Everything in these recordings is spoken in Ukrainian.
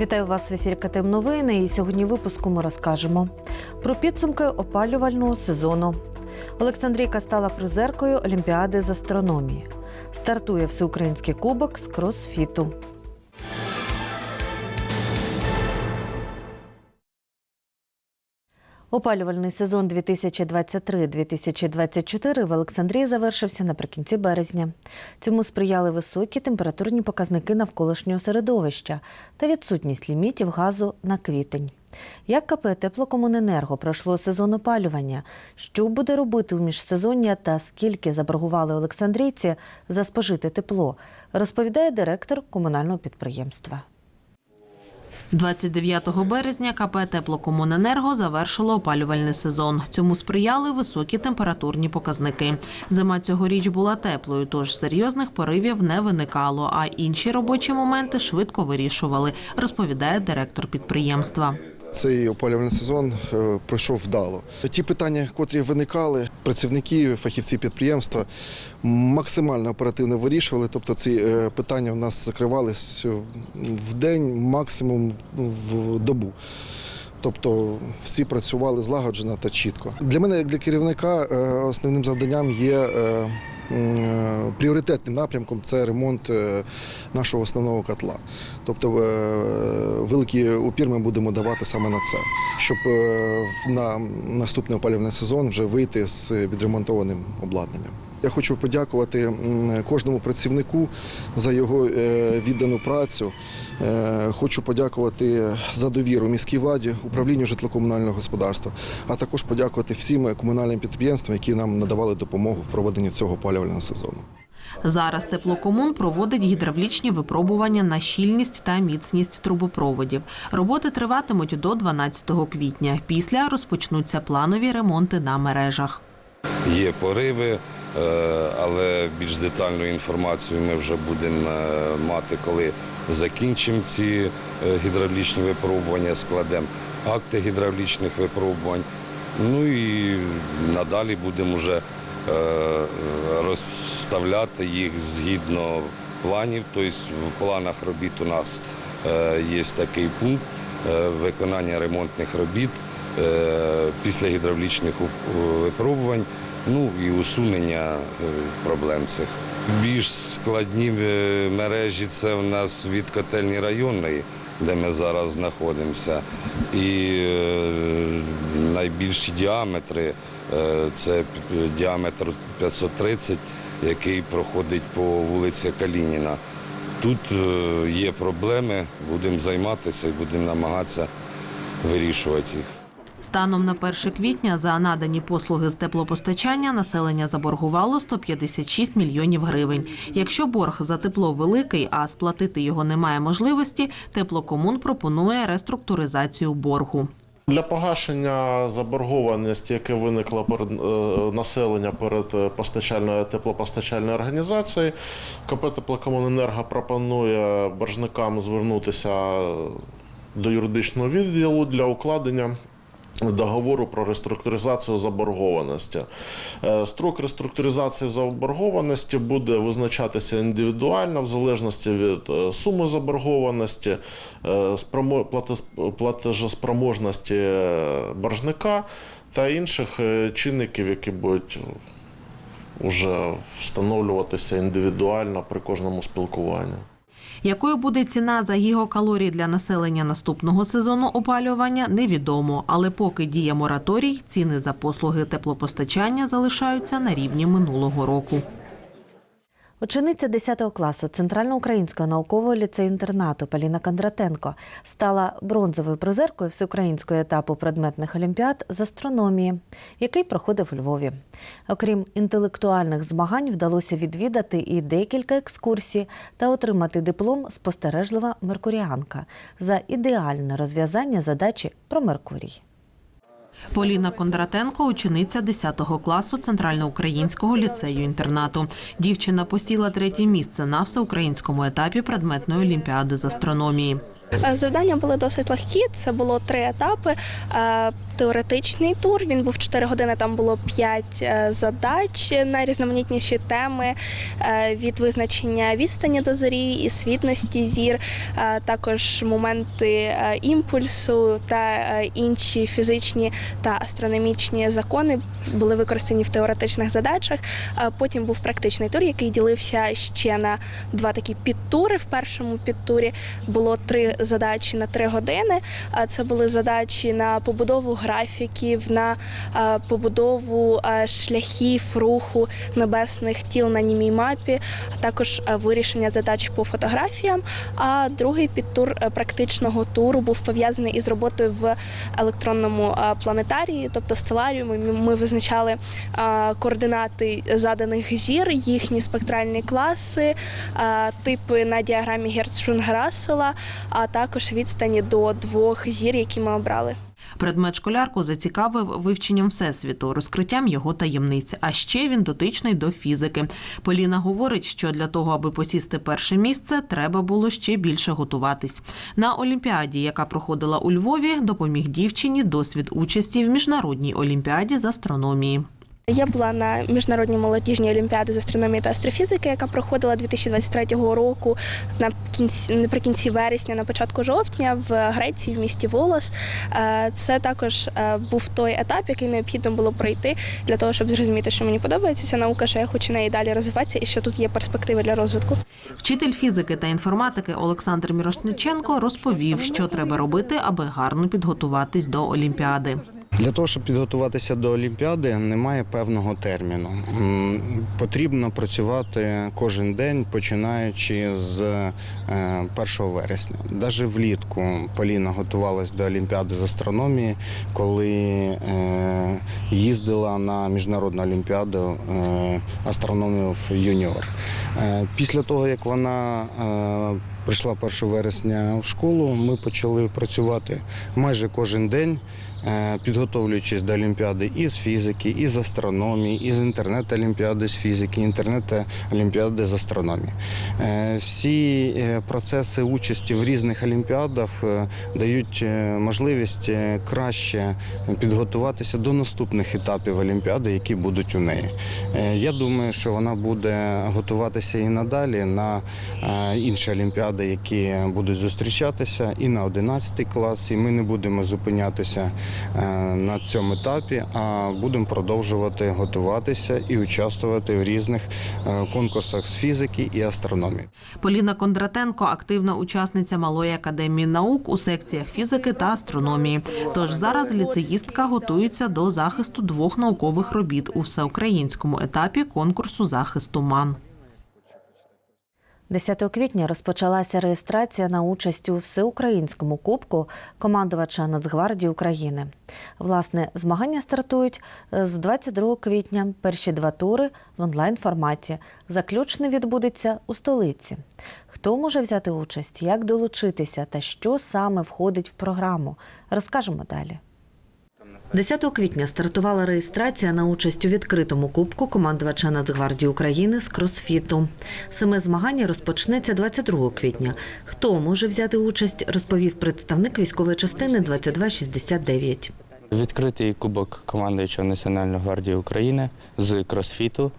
Вітаю вас в ефірі КТМ Новини. І сьогодні в випуску ми розкажемо про підсумки опалювального сезону. Олександрійка стала призеркою Олімпіади з астрономії. Стартує всеукраїнський кубок з кросфіту. Опалювальний сезон 2023-2024 в Олександрії завершився наприкінці березня. Цьому сприяли високі температурні показники навколишнього середовища та відсутність лімітів газу на квітень. Як КП Теплокомуненерго пройшло сезон опалювання? Що буде робити у міжсезоння та скільки заборгували олександрійці за спожите тепло, розповідає директор комунального підприємства. 29 березня КП «Теплокомуненерго» завершило опалювальний сезон. Цьому сприяли високі температурні показники. Зима цьогоріч була теплою, тож серйозних поривів не виникало, а інші робочі моменти швидко вирішували, розповідає директор підприємства. Цей опалювальний сезон е, пройшов вдало. Ті питання, котрі виникали, працівники, фахівці підприємства максимально оперативно вирішували. Тобто ці е, питання в нас закривались в день, максимум в добу. Тобто всі працювали злагоджено та чітко. Для мене, як для керівника, е, основним завданням є е, пріоритетним напрямком це ремонт е, нашого основного котла. Тобто е, великий упір ми будемо давати саме на це, щоб е, на наступний опалювальний сезон вже вийти з відремонтованим обладнанням. Я хочу подякувати кожному працівнику за його е, віддану працю. Е, Хочу подякувати за довіру міській владі, управлінню житлово-комунального господарства, а також подякувати всім комунальним підприємствам, які нам надавали допомогу в проведенні цього опалювального сезону. Зараз теплокомун проводить гідравлічні випробування на щільність та міцність трубопроводів. Роботи триватимуть до 12 квітня. Після розпочнуться планові ремонти на мережах. Є пориви, але більш детальну інформацію ми вже будемо е, мати, коли закінчимо ці е, гідравлічні випробування, складемо акти гідравлічних випробувань. Ну і надалі будемо вже е, розставляти їх згідно планів. Тобто в планах робіт у нас е, є такий пункт е, виконання ремонтних робіт е, після гідравлічних випробувань, ну і усунення е, проблем цих. Більш складні е, мережі це в нас від котельні районної, де ми зараз знаходимося. І е, найбільші діаметри це діаметр 530, який проходить по вулиці Калініна. Тут є проблеми, будемо займатися і будемо намагатися вирішувати їх. Станом на 1 квітня за надані послуги з теплопостачання населення заборгувало 156 мільйонів гривень. Якщо борг за тепло великий, а сплатити його немає можливості, теплокомун пропонує реструктуризацію боргу. Для погашення заборгованості, яке виникло перед е, населення перед е, постачальною теплопостачальною організацією, КП Теплокомуненерго пропонує боржникам звернутися до юридичного відділу для укладення. Договору про реструктуризацію заборгованості. Е, Строк реструктуризації заборгованості буде визначатися індивідуально в залежності від е, суми заборгованості, е, платежоспроможності боржника та інших чинників, які будуть вже встановлюватися індивідуально при кожному спілкуванні. Якою буде ціна за гігокалорії для населення наступного сезону опалювання, невідомо. Але поки діє мораторій, ціни за послуги теплопостачання залишаються на рівні минулого року. Учениця 10 класу Центральноукраїнського наукового ліцею-інтернату Поліна Кондратенко стала бронзовою призеркою всеукраїнського етапу предметних олімпіад з астрономії, який проходив у Львові. Окрім інтелектуальних змагань, вдалося відвідати і декілька екскурсій та отримати диплом спостережлива меркуріанка за ідеальне розв'язання задачі про Меркурій. Поліна Кондратенко, учениця 10 класу Центральноукраїнського ліцею-інтернату. Дівчина посіла третє місце на всеукраїнському етапі предметної олімпіади з астрономії. Е, Завдання були досить легкі. Це було три етапи. Е, Теоретичний тур він був 4 години. Там було 5 задач на різноманітніші теми е, від визначення відстані до зорі і світності зір, е, також моменти е, імпульсу та е, інші фізичні та астрономічні закони були використані в теоретичних задачах. Е, Потім був практичний тур, який ділився ще на два такі підтури. В першому підтурі було три задачі на три години. Це були задачі на побудову графіків, на побудову шляхів руху небесних тіл на німій мапі, а також вирішення задач по фотографіям. А другий підтур е, практичного туру був пов'язаний із роботою в електронному планетарії, тобто стеларіумі. Ми- визначали координати заданих зір, їхні спектральні класи, типи на діаграмі Герцшпрунгера-Рассела, а також відстані до двох зір, які ми обрали. Предмет школярку зацікавив вивченням всесвіту, розкриттям його таємниць. А ще він дотичний до фізики. Поліна говорить, що для того, аби посісти перше місце, треба було ще більше готуватись. На олімпіаді, яка проходила у Львові, допоміг дівчині досвід участі в міжнародній олімпіаді з астрономії. Я була на міжнародній молодіжній олімпіаді з астрономії та астрофізики, яка проходила 2023 року на кінці наприкінці вересня, на початку жовтня в Греції, в місті Волос. Е, Це також е, був той етап, який необхідно було пройти для того, щоб зрозуміти, що мені подобається ця наука, що я хочу неї далі розвиватися і що тут є перспективи для розвитку. Вчитель фізики та інформатики Олександр Мірошниченко розповів, що треба робити, аби гарно підготуватись до олімпіади. Для того, щоб підготуватися до Олімпіади, немає певного терміну. Потрібно працювати кожен день, починаючи з е, 1 вересня. Навіть влітку Поліна готувалась до Олімпіади з астрономії, коли е, їздила на міжнародну олімпіаду е, астрономів юніор. Е, Після того, як вона е, прийшла 1 вересня в школу, ми почали працювати майже кожен день. Е, підготовлюючись до Олімпіади із фізики, із астрономії, із інтернет-олімпіади з фізики, інтернет-олімпіади з астрономії. Е, Всі е, процеси участі в різних олімпіадах дають можливість краще підготуватися до наступних етапів олімпіади, які будуть у неї. Я думаю, що вона буде готуватися і надалі на інші олімпіади, які будуть зустрічатися, і на 11 клас. І ми не будемо зупинятися е, на цьому етапі, а будемо продовжувати готуватися і участвувати в різних е, конкурсах з фізики і астрономії. Поліна Кондратенко активна учасниця Малої академії наук у секціях фізики та астрономії. Тож зараз ліцеїстка готується до захисту двох наукових робіт у всеукраїнському етапі конкурсу захисту МАН. 10 квітня розпочалася реєстрація на участь у всеукраїнському кубку командувача Нацгвардії України. Власне, змагання стартують з 22 квітня. Перші два тури в онлайн форматі. Заключний відбудеться у столиці. Хто може взяти участь, як долучитися та що саме входить в програму, розкажемо далі. 10 квітня стартувала реєстрація на участь у відкритому кубку командувача Нацгвардії України з кросфіту. Саме змагання розпочнеться 22 квітня. Хто може взяти участь, розповів представник військової частини 2269. Відкритий кубок командуючого Національної гвардії України з кросфіту.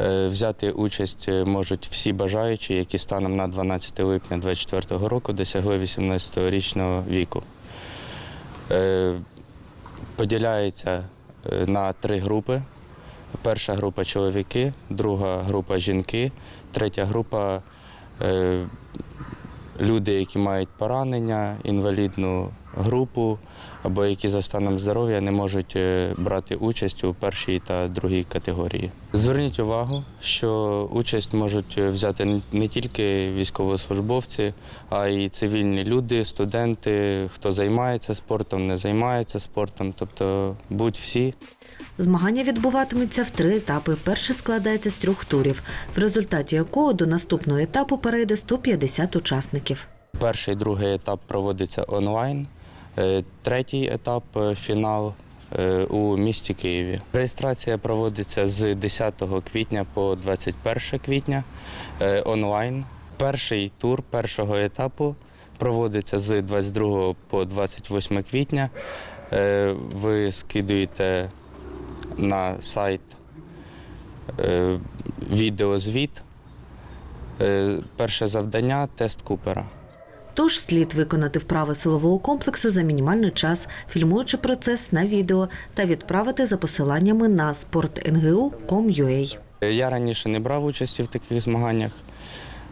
Е, Взяти участь можуть всі бажаючі, які станом на 12 липня 2024 року досягли 18-річного віку. Поділяється е, на три групи. Перша група чоловіки, друга група жінки, третя група е, люди, які мають поранення, інвалідну групу або які за станом здоров'я не можуть е, брати участь у першій та другій категорії. Зверніть увагу, що участь можуть взяти не- не тільки військовослужбовці, а й цивільні люди, студенти, хто займається спортом, не займається спортом, тобто будь всі. Змагання відбуватимуться в три етапи. Перший складається з трьох турів, в результаті якого до наступного етапу перейде 150 учасників. Перший другий етап проводиться онлайн. Е, Третій етап е, фінал е, у місті Києві. Реєстрація проводиться з 10 квітня по 21 квітня онлайн. Перший тур першого етапу проводиться з 22 по 28 квітня. Ви скидуєте на сайт відеозвіт. Перше завдання тест Купера. Тож слід виконати вправи силового комплексу за мінімальний час, фільмуючи процес на відео та відправити за посиланнями на sportngu.com.ua. Я раніше не брав участі в таких змаганнях,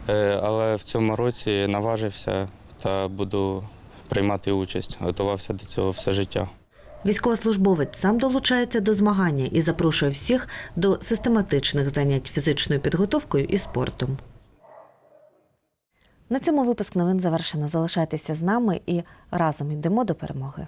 е, але в цьому році наважився та буду приймати участь. Готувався до цього все життя. Військовослужбовець сам долучається до змагання і запрошує всіх до систематичних занять фізичною підготовкою і спортом. На цьому випуск новин завершено. Залишайтеся з нами і разом йдемо до перемоги.